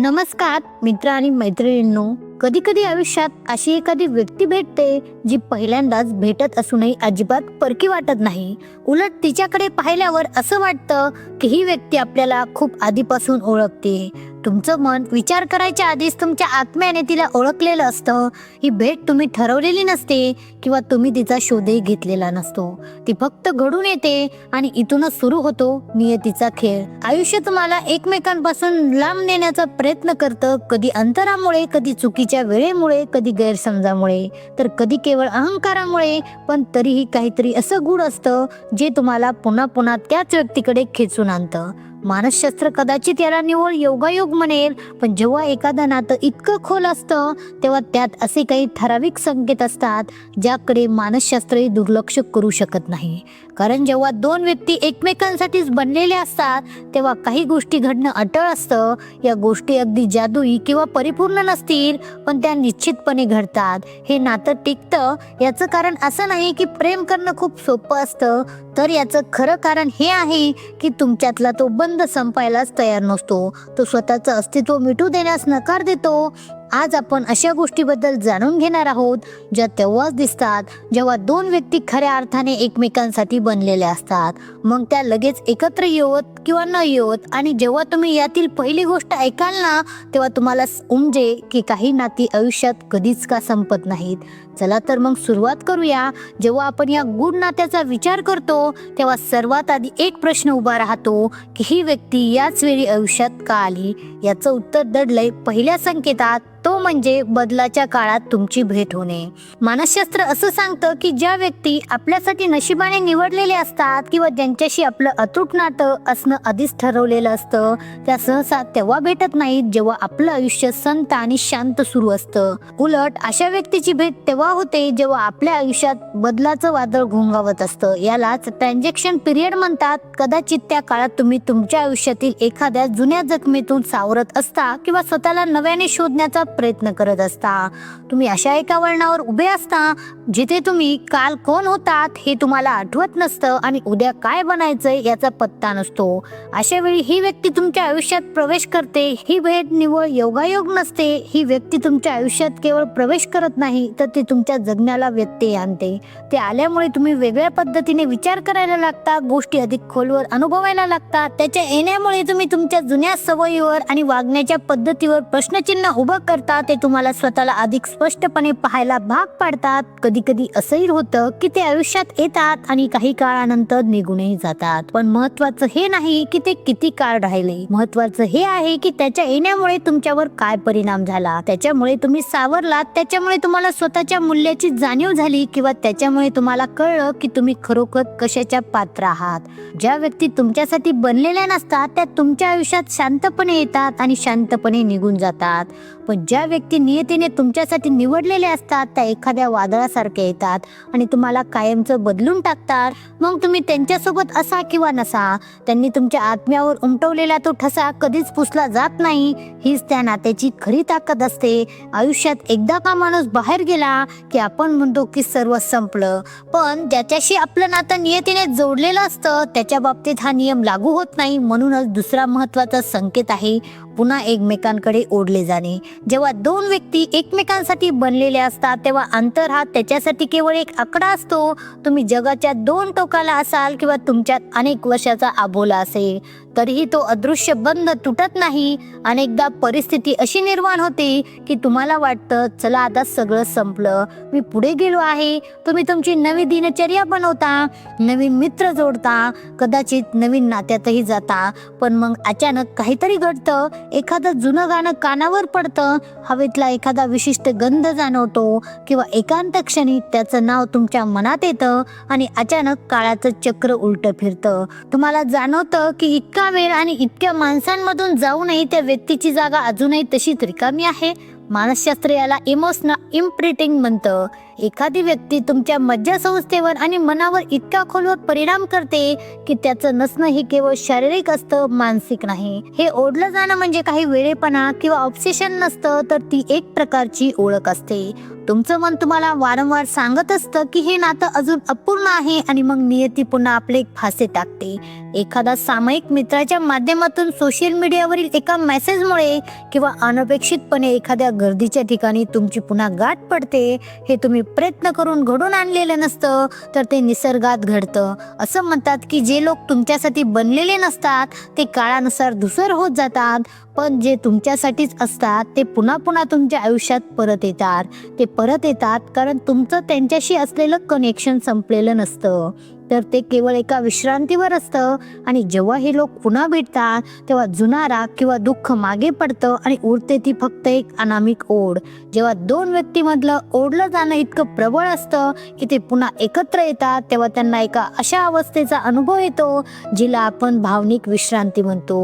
नमस्कार मित्र आणि मैत्रिणींनो. कधी कधी आयुष्यात अशी एखादी व्यक्ती भेटते जी पहिल्यांदाच भेटत असूनही अजिबात परकी वाटत नाही. उलट तिच्याकडे पाहिल्यावर असं वाटतं की ही व्यक्ती आपल्याला खूप आधीपासून ओळखते. तुमचं मन विचार करायच्या आधीच तुमच्या आत्म्याने तिला ओळखलेलं असतं. ही भेट तुम्ही ठरवलेली नसते किंवा तुम्ही तिचा शोधही घेतलेला नसतो. ती फक्त घडून येते आणि इथूनच सुरू होतो नियतीचा खेळ. आयुष्य तुम्हाला एकमेकांपासून लांब नेण्याचा प्रयत्न करतं कधी अंतरामुळे कधी चुकीच्या वेळेमुळे कधी गैरसमजामुळे. तर कधी केवळ अहंकारामुळे पण तरीही काहीतरी असं गुढ असतं जे तुम्हाला पुन्हा पुन्हा त्याच व्यक्तीकडे खेचून आणतं. मानसशास्त्र कदाचित याला निवळ योगायोग म्हणेल पण जेव्हा एखादं नातं इतकं खोल असतं तेव्हा त्यात असे काही ठराविक संकेत असतात ज्याकडे मानसशास्त्रही दुर्लक्ष करू शकत नाही. कारण जेव्हा दोन व्यक्ती एकमेकांसाठीच बनलेले असतात तेव्हा काही गोष्टी घडणं अटळ असतं. या गोष्टी अगदी जादुई किंवा परिपूर्ण नसतील पण त्या निश्चितपणे घडतात. हे नातं टिकतं. याचं कारण असं नाही की प्रेम करणं खूप सोपं असतं. तर याचं खरं कारण हे आहे की तुमच्यातला तो बंद संपायलाच तयार नसतो. तो स्वतःचं अस्तित्व मिटू देण्यास नकार देतो. आज आपण अशा गोष्टीबद्दल जाणून घेणार आहोत ज्या तेव्हाच दिसतात जेव्हा दोन व्यक्ती खऱ्या अर्थाने एकमेकांसाठी बनलेल्या असतात. मग त्या लगेच एकत्र येवत किंवा न येत आणि जेव्हा तुम्ही यातील पहिली गोष्ट ऐकाल ना तेव्हा तुम्हाला उमजे की काही नाती आयुष्यात कधीच का संपत नाहीत. चला तर मग सुरुवात करूया. जेव्हा आपण या गुड नात्याचा विचार करतो तेव्हा सर्वात आधी एक प्रश्न उभा राहतो की ही व्यक्ती याच वेळी आयुष्यात का आली? याचं उत्तर दडलंय पहिल्या संकेतात. तो म्हणजे बदलाच्या काळात तुमची भेट होणे. मानसशास्त्र असं सांगतं की ज्या व्यक्ती आपल्यासाठी नशिबाने निवडलेले असतात किंवा ज्यांच्याशी आपलं अतूट नातं असणं आधीच ठरवलेलं असतं. त्या सहसा तेव्हा भेटत नाहीत जेव्हा आपलं आयुष्य संत आणि शांत सुरू असतं. उलट अशा व्यक्तीची भेट तेव्हा होते जेव्हा आपल्या आयुष्यात बदलाचं वादळ घोंगावत असतं. यालाच ट्रान्झॅक्शन पिरियड म्हणतात. कदाचित त्या काळात तुम्ही तुमच्या आयुष्यातील एखाद्या जुन्या जखमेतून सावरत असता किंवा स्वतःला नव्याने शोधण्याचा प्रयत्न करत असता. तुम्ही अशा एका वळणावर उभे असता जिथे तुम्ही काल कोण होतात हे तुम्हाला आठवत नसतं आणि उद्या काय बनायचंय याचा पत्ता नसतो. अशा वेळी ही व्यक्ती तुमच्या आयुष्यात प्रवेश करते ही भेट निवळ योगायोग नसते ही व्यक्ती तुमच्या आयुष्यात केवळ प्रवेश करत नाही तर ती तुमच्या जगण्याला व्यत्यय आणते. ते आल्यामुळे तुम्ही वेगळ्या पद्धतीने विचार करायला लागता गोष्टी अधिक खोलवर अनुभवायला लागतात त्याच्या येण्यामुळे तुम्ही तुमच्या जुन्या सवयीवर आणि वागण्याच्या पद्धतीवर प्रश्नचिन्ह उभं करता ते तुम्हाला स्वतःला अधिक स्पष्टपणे पाहायला भाग पाडतात. कधी कधी असंही होतं की ते आयुष्यात येतात आणि काही काळानंतर निघूनही जातात. पण महत्वाचं हे नाही की ते किती काळ राहिले? महत्वाचं हे आहे की त्याच्या येण्यामुळे तुमच्यावर काय परिणाम झाला? त्याच्यामुळे तुम्ही सावरलात त्याच्यामुळे तुम्हाला स्वतःच्या मूल्याची जाणीव झाली किंवा त्याच्यामुळे तुम्हाला कळलं की तुम्ही खरोखर कशाच्या पात्र आहात? ज्या व्यक्ती तुमच्यासाठी बनलेल्या नसतात त्या तुमच्या आयुष्यात शांतपणे येतात आणि शांतपणे निघून जातात. पण ज्या व्यक्ती नियतीने तुमच्यासाठी निवडलेल्या असतात त्या एखाद्या वादळासारख्या येतात आणि तुम्हाला कायमचं बदलून टाकतात. मग तुम्ही त्यांच्यासोबत असा किंवा नसा. त्यांनी तुमच्या आत्म्यावर उमटवलेला तो ठसा कधीच पुसला जात नाही. हीच त्या नात्याची खरी ताकद असते. आयुष्यात एकदा का माणूस बाहेर गेला की आपण म्हणतो की सर्व संपलं. पण ज्याच्याशी आपलं नातं नियतीने जोडलेलं असतं त्याच्या बाबतीत हा नियम लागू होत नाही म्हणूनच दुसरा महत्त्वाचा संकेत आहे. पुन्हा एकमेकांकडे ओढले जाणे. जेव्हा दोन व्यक्ती एकमेकांसाठी बनलेले असतात तेव्हा अंतर हा त्याच्यासाठी केवळ एक आकडा असतो. तुम्ही जगाच्या दोन टोकाला असाल किंवा तुमच्यात अनेक वर्षाचा आबोला असेल. तरीही तो अदृश्य बंध तुटत नाही. अनेकदा परिस्थिती अशी निर्माण होते की तुम्हाला वाटतं चला आता सगळं संपलं. मी पुढे गेलो आहे. तुम्ही तुमची नवी दिनचर्या बनवता. नवीन मित्र जोडता. कदाचित नवीन नात्यातही जाता. पण मग अचानक काहीतरी घडतं. एखादं जुनं गाणं कानावर पडतं. हवेतला एखादा विशिष्ट गंध जाणवतो किंवा एकांत क्षणी त्याचं नाव तुमच्या मनात येतं आणि अचानक काळाचं चक्र उलटं फिरतं. तुम्हाला जाणवतं की इतकं वेळ आणि इतक्या माणसांमधून जाऊनही त्या व्यक्तीची जागा अजूनही तशीच रिकामी आहे? मानसशास्त्र याला इमोशनल इम्प्रिटिंग म्हणतं. एखादी व्यक्ती तुमच्या मज्जासंस्थेवर आणि मनावर इतका खोलवर परिणाम करते की त्याचं नसणं हे केवळ शारीरिक असतं मानसिक नाही. हे ओढलं जाणं म्हणजे काही वेळेपणा किंवा ऑब्सेशन नसतं तर ती एक प्रकारची ओळख असते. तुमचं मन तुम्हाला वारंवार सांगत असतं की हे नातं अजून अपूर्ण आहे आणि मग नियती पुन्हा आपले एक फासे टाकते. एखादा सामायिक मित्राच्या माध्यमातून सोशल मीडियावरील एका मेसेजमुळे किंवा अनपेक्षितपणे एखाद्या गर्दीच्या ठिकाणी तुमची पुन्हा गाठ पडते. हे तुम्ही प्रयत्न करून घडून आणलेलं नसतं तर ते निसर्गात घडतं. असं म्हणतात की जे लोक तुमच्यासाठी बनलेले नसतात ते काळानुसार धुसर होत जातात. पण जे तुमच्यासाठीच असतात ते पुन्हा पुन्हा तुमच्या आयुष्यात परत येतात. ते परत येतात कारण तुमचं त्यांच्याशी असलेलं कनेक्शन संपलेलं नसतं. तर ते केवळ एका विश्रांतीवर असतं. आणि जेव्हा हे लोक पुन्हा भेटतात तेव्हा जुना राग किंवा दुःख मागे पडतं आणि उरते ती फक्त एक अनामिक ओढ. जेव्हा दोन व्यक्तीमधलं ओढलं जाणं इतकं प्रबळ असतं की ते पुन्हा एकत्र येतात तेव्हा त्यांना एका अशा अवस्थेचा अनुभव येतो जिला आपण भावनिक विश्रांती म्हणतो.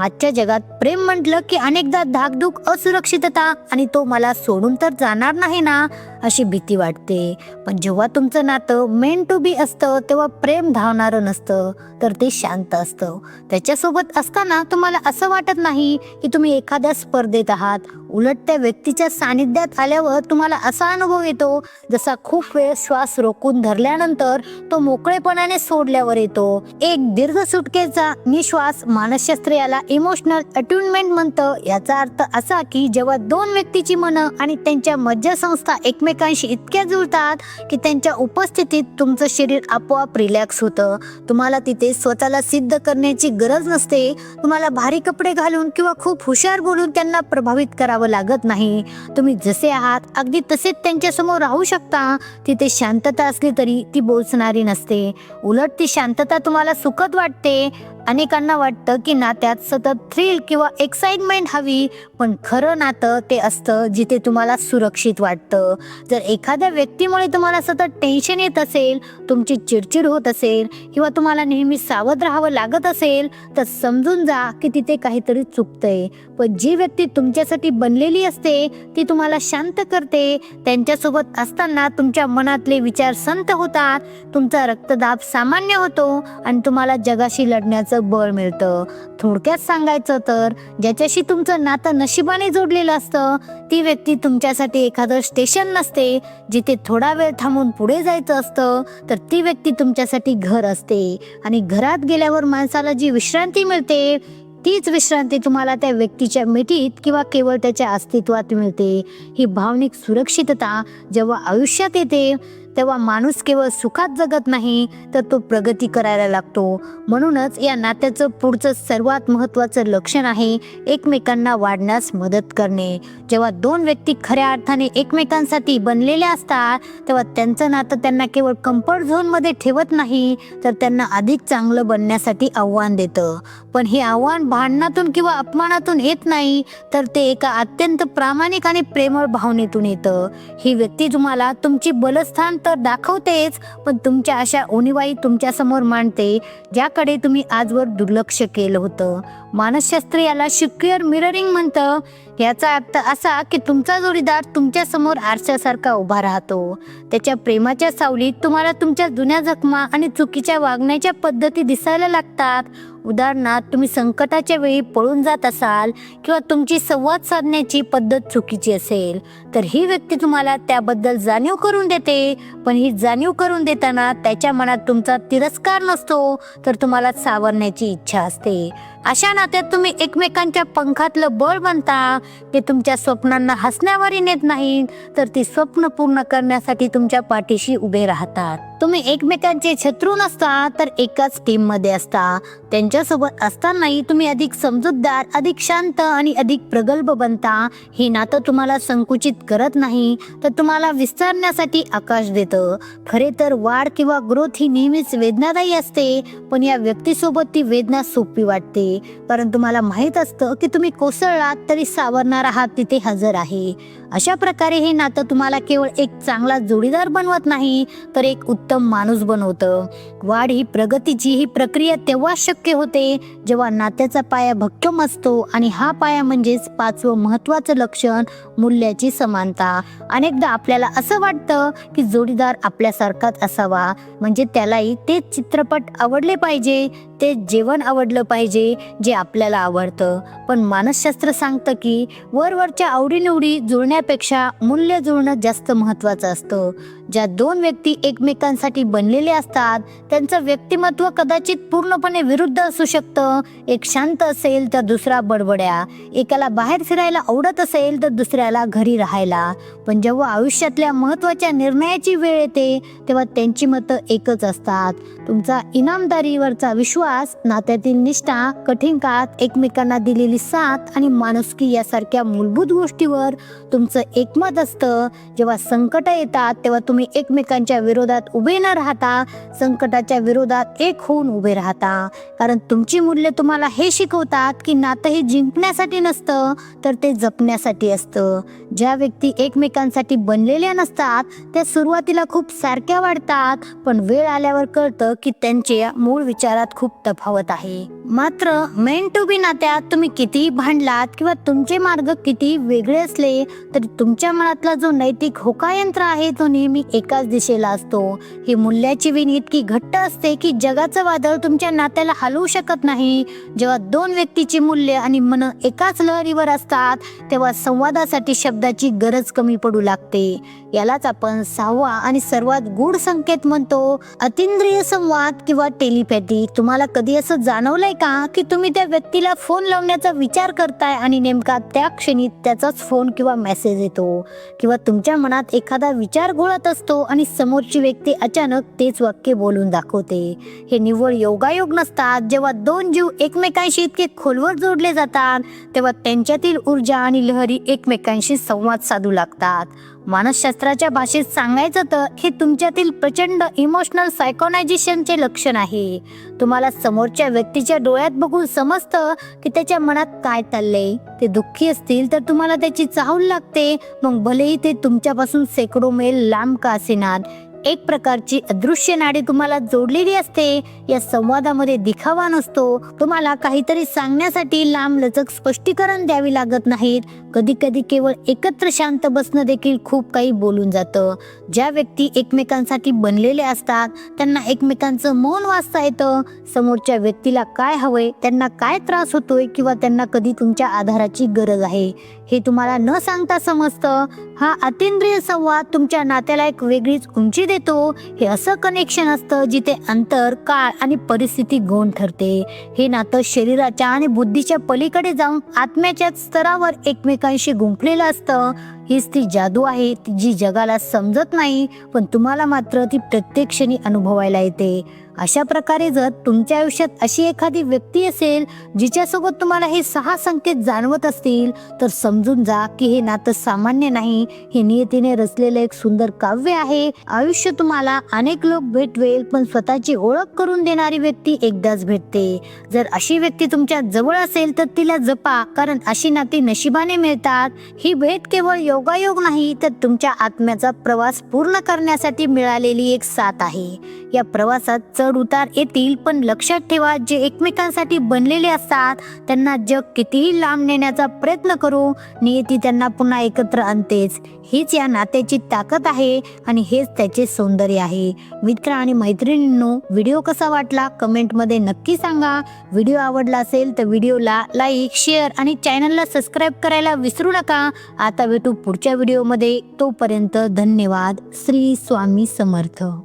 आजच्या जगात प्रेम म्हटलं की अनेकदा धाकधूक असुरक्षितता आणि तो मला सोडून तर जाणार नाही ना अशी भीती वाटते. पण जेव्हा तुमचं नातं मेन टू बी असतं तेव्हा प्रेम धावणारं नसतं तर ते शांत असतं. त्याच्यासोबत असताना तुम्हाला असं वाटत नाही की तुम्ही एखाद्या स्पर्धेत आहात उलट त्या व्यक्तीच्या सानिध्यात आल्यावर तुम्हाला असा अनुभव येतो जसा खूप वेळ श्वास रोखून धरल्यानंतर तो मोकळेपणाने सोडल्यावर येतो. एक दीर्घ सुटकेचा निश्वास मानसशास्त्र याला इमोशनल अट्युनमेंट म्हणतं. याचा अर्थ असा की जेव्हा दोन व्यक्तीची मन आणि त्यांच्या मज्जासंस्था एकमेकांशी इतक्या जुळतात की त्यांच्या उपस्थितीत तुमचं शरीर आपोआप रिलॅक्स होतं. तुम्हाला तिथे स्वतःला सिद्ध करण्याची गरज नसते. तुम्हाला भारी कपडे घालून किंवा खूप हुशार बोलून त्यांना प्रभावित करावं लागत नाही. तुम्ही जसे आहात अगदी तसेच त्यांच्यासमोर राहू शकता. तिथे शांतता असली तरी ती बोचणारी नसते. उलट ती शांतता तुम्हाला सुखद वाटते. अनेकांना वाटतं की नात्यात सतत थ्रिल किंवा एक्साइटमेंट हवी पण खरं नातं ते असतं जिथे तुम्हाला सुरक्षित वाटतं. जर एखाद्या व्यक्तीमुळे तुम्हाला सतत टेन्शन येत असेल तुमची चिडचिड होत असेल किंवा तुम्हाला नेहमी सावध राहावं लागत असेल तर समजून जा की तिथे काहीतरी चुकतंय. पण जी व्यक्ती तुमच्यासाठी बनलेली असते ती तुम्हाला शांत करते. त्यांच्यासोबत असताना तुमच्या मनातले विचार संत होतात. तुमचा रक्तदाब सामान्य होतो आणि तुम्हाला जगाशी लढण्याचं बळ मिळतं. थोडक्यात सांगायचं तर ज्याच्याशी तुमचं नातं नशिबाने जोडलेलं असतं ती व्यक्ती तुमच्यासाठी एखादं स्टेशन नसते जिथे थोडा वेळ थांबून पुढे जायचं असतं तर ती व्यक्ती तुमच्यासाठी घर असते. आणि घरात गेल्यावर माणसाला जी विश्रांती मिळते तीच विश्रांती तुम्हाला त्या व्यक्तीच्या मिठीत किंवा केवळ त्याच्या अस्तित्वात मिळते. ही भावनिक सुरक्षितता जेव्हा आयुष्यात येते तेव्हा माणूस केवळ सुखात जगत नाही तर तो प्रगती करायला लागतो. म्हणूनच या नात्याचं पुढचं सर्वात महत्त्वाचं लक्षण आहे एकमेकांना वाढण्यास मदत करणे. जेव्हा दोन व्यक्ती खऱ्या अर्थाने एकमेकांसाठी बनलेल्या असतात तेव्हा त्यांचं नातं त्यांना केवळ कम्फर्ट झोनमध्ये ठेवत नाही तर त्यांना अधिक चांगलं बनण्यासाठी आव्हान देतं. पण हे आव्हान भांडणातून किंवा अपमानातून येत नाही तर ते एका अत्यंत प्रामाणिक आणि प्रेमळ भावनेतून येतं. ही व्यक्ती तुम्हाला तुमची बलस्थान तर दाखवतेच पण तुमच्या अशा उणीवाई तुमच्यासमोर मांडते ज्याकडे तुम्ही आजवर दुर्लक्ष केलं होतं. मानसशास्त्र याला शिक्युअर मिररिंग म्हणतं. याचा अर्थ असा की तुमचा जोडीदार तुमच्यासमोर आरशासारखा उभा राहतो. त्याच्या प्रेमाच्या सावलीत तुम्हाला तुमच्या जुन्या जखमा आणि चुकीच्या वागण्याच्या पद्धती दिसायला लागतात. उदाहरणार्थ तुम्ही संकटाच्या वेळी पळून जात असाल किंवा तुमची संवाद साधण्याची पद्धत चुकीची असेल तर ही व्यक्ती तुम्हाला त्याबद्दल जाणीव करून देते. पण ही जाणीव करून देताना त्याच्या मनात तुमचा तिरस्कार नसतो तर तुम्हाला सावरण्याची इच्छा असते. अशा नात्यात तुम्ही एकमेकांच्या पंखातलं बळ बनता ते तुमच्या स्वप्नांना हसण्यावरी नेत नाही तर ती स्वप्न पूर्ण करण्यासाठी तुमच्या पाठीशी उभे राहतात. तुम्ही एकमेकांचे शत्रू नसता तर एकाच टीममध्ये असता. त्यांच्यासोबत असतानाही तुम्ही अधिक समजूतदार अधिक शांत आणि अधिक प्रगल्भ बनता. हे नातं तुम्हाला संकुचित करत नाही तर तुम्हाला विस्तारण्यासाठी आकाश देतं. खरे तर वाढ किंवा ग्रोथ ही नेहमीच वेदनादायी असते पण या व्यक्तीसोबत ती वेदना सोपी वाटते. परंतु तुम्हाला माहीत असतं की तुम्ही कोसळलात तरी सावरणारा हात तिथे हजर आहे. अशा प्रकारे हे नातं तुम्हाला केवळ एक चांगला जोडीदार बनवत नाही तर एक उत्तम माणूस बनवतं. वाढ ही प्रगतीची ही प्रक्रिया तेव्हा शक्य होते जेव्हा नात्याचा पाया भक्कम असतो आणि हा पाया म्हणजेच पाचवं महत्वाचं लक्षण मूल्याची समानता. अनेकदा आपल्याला असं वाटतं की जोडीदार आपल्यासारखाच असावा म्हणजे त्यालाही तेच चित्रपट आवडले पाहिजे ते जेवण आवडलं पाहिजे जे आपल्याला आवडतं. पण मानसशास्त्र सांगतं की वरवरच्या आवडीनिवडी जुळण्या त्यापेक्षा मूल्य जुळणं जास्त महत्त्वाचं असतं. ज्या दोन व्यक्ती एकमेकांसाठी बनलेले असतात त्यांचं व्यक्तिमत्व कदाचित पूर्णपणे विरुद्ध असू शकतं. एक शांत असेल तर दुसरा बडबड्या. एकाला बाहेर फिरायला आवडत असेल तर दुसऱ्याला घरी राहायला. पण जेव्हा आयुष्यातल्या महत्त्वाच्या निर्णयाची वेळ येते तेव्हा त्यांची मतं एकच असतात. तुमचा इनामदारीवरचा विश्वास नात्यातील निष्ठा कठीण काळात एकमेकांना दिलेली साथ आणि माणुसकी यासारख्या मूलभूत गोष्टीवर तुमचं एकमत असतं. जेव्हा संकट येतात तेव्हा तुम्ही तुम्ही एकमेकांच्या विरोधात उभे न राहता संकटाच्या विरोधात एक होऊन उभे राहता. कारण तुमची मूल्य तुम्हाला हे शिकवतात की नातं हे जिंकण्यासाठी नसतं तर ते जपण्यासाठी असतं. ज्या व्यक्ती एकमेकांसाठी बनलेल्या नसतात त्या सुरुवातीला खूप सारख्या वाटतात पण वेळ आल्यावर कळतं की त्यांच्या मूळ विचारात खूप तफावत आहे. मात्र मेन टू बी नात्यात तुम्ही कितीही भांडलात किंवा तुमचे मार्ग किती वेगळे असले तरी तुमच्या मनातला जो नैतिक होकायंत्र आहे तो नेहमी एकाच दिशेला असतो. ही मूल्याची विण इतकी घट्ट असते की जगाचं वादळ तुमच्या नात्याला हलवू शकत नाही. जेव्हा दोन व्यक्तीची मूल्य आणि मन एकाच लहरीवर असतात तेव्हा संवादासाठी शब्दाची गरज कमी पडू लागते. यालाच आपण सहावा आणि सर्वात गूढ संकेत म्हणतो. अतिंद्रिय संवाद किंवा टेलिपॅथी. तुम्हाला कधी असं जाणवलंय का की तुम्ही त्या व्यक्तीला फोन लावण्याचा विचार करताय आणि नेमका त्या क्षणी त्याचाच फोन किंवा मेसेज येतो? किंवा तुमच्या मनात एखादा विचार घोळत असतो आणि समोरची व्यक्ती अचानक तेच वाक्य बोलून दाखवते? हे निव्वळ योगायोग नसतात. जेव्हा दोन जीव एकमेकांशी इतके खोलवर जोडले जातात तेव्हा त्यांच्यातील ऊर्जा आणि लहरी एकमेकांशी संवाद साधू लागतात. मानसशास्त्राच्या भाषेत सांगायचं तर हे तुमच्यातील प्रचंड इमोशनल सायकोनायझेशनचे लक्षण आहे. तुम्हाला समोरच्या व्यक्तीच्या डोळ्यात बघून समजतं की त्याच्या मनात काय चाललंय. ते दुःखी असतील तर तुम्हाला त्याची चाहूल लागते. मग भलेही ते तुमच्यापासून शेकडो मेल लांब का असेनात. एक प्रकारची अदृश्य नाडी तुम्हाला जोडलेली असते. या संवादामध्ये दिखावा नसतो. तुम्हाला काहीतरी सांगण्यासाठी लांब लचक स्पष्टीकरण द्यावी लागत नाहीत. कधी कधी केवळ एकत्र शांत बसणं देखील खूप काही बोलून जातं. ज्या व्यक्ती एकमेकांसाठी बनलेले असतात त्यांना एकमेकांचं मौन वाचता येतं. समोरच्या व्यक्तीला काय हवंय त्यांना काय त्रास होतोय किंवा त्यांना कधी तुमच्या आधाराची गरज आहे? हे तुम्हाला न सांगता समजतं. हा अतिंद्रिय संवाद तुमच्या नात्याला एक वेगळीच उंची देतो. हे असं कनेक्शन असतं जिथे अंतर काळ आणि परिस्थिती गौण ठरते. हे नातं शरीराच्या आणि बुद्धीच्या पलीकडे जाऊन आत्म्याच्या स्तरावर एकमेकांशी गुंफलेलं असतं. हीच ती जादू आहे जी जगाला समजत नाही पण तुम्हाला मात्र ती प्रत्येक क्षणी अनुभवायला येते. अशा प्रकारे जर तुमच्या आयुष्यात अशी एखादी व्यक्ती असेल जिच्यासोबत तुम्हाला हे सहा संकेत जाणवत असतील तर समजून जा की हे नातं सामान्य नाही. हे नियतीने रचलेलं एक सुंदर काव्य आहे. आयुष्य तुम्हाला अनेक लोक भेटवेल पण स्वतःची ओळख करून देणारी व्यक्ती एकदाच भेटते. जर अशी व्यक्ती तुमच्या जवळ असेल तर तिला जपा कारण अशी नाती नशिबाने मिळतात. ही भेट केवळ योगायोग नाही तर तुमच्या आत्म्याचा प्रवास पूर्ण करण्यासाठी मिळालेली एक साथ आहे. या प्रवासात चढ उतार येतील पण लक्षात ठेवा जे एकमेकांसाठी बनलेले असतात त्यांना जग कितीही लांब नेण्याचा प्रयत्न करू नियती त्यांना पुन्हा एकत्र आणतेच. हीच या नात्याची ताकद आहे आणि हेच त्याचे सौंदर्य आहे. मित्र आणि मैत्रिणींनो व्हिडिओ कसा वाटला? कमेंटमध्ये नक्की सांगा. व्हिडिओ आवडला असेल तर व्हिडिओला लाईक शेअर आणि चॅनलला सबस्क्राईब करायला विसरू नका. आता भेटू पुढच्या व्हिडिओमध्ये. तोपर्यंत धन्यवाद. श्री स्वामी समर्थ.